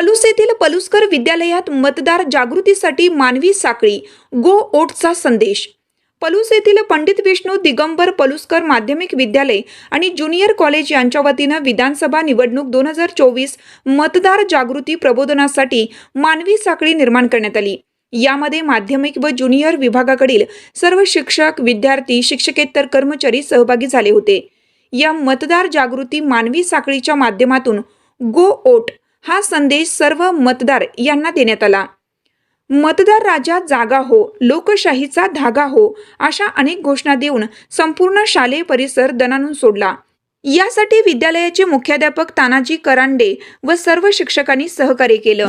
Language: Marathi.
पलूस येथील पलुसकर विद्यालयात मतदार जागृतीसाठी मानवी साखळी गो ओटचा संदेश. पलूस येथील पंडित विष्णू दिगंबर पलुसकर माध्यमिक विद्यालय आणि ज्युनियर कॉलेज यांच्या वतीनं विधानसभा निवडणूक दोन हजार चोवीस मतदार जागृती प्रबोधनासाठी मानवी साखळी निर्माण करण्यात आली. यामध्ये माध्यमिक व ज्युनियर विभागाकडील सर्व शिक्षक विद्यार्थी शिक्षकेतर कर्मचारी सहभागी झाले होते. या मतदार जागृती मानवी साखळीच्या माध्यमातून गो ओट हा संदेश सर्व मतदार यांना देण्यात आला. मतदार राजा जागा हो लोकशाहीचा धागा हो अशा अनेक घोषणा देऊन संपूर्ण शालेय परिसर दणानून सोडला. यासाठी विद्यालयाचे मुख्याध्यापक तानाजी करांडे व सर्व शिक्षकांनी सहकार्य केलं.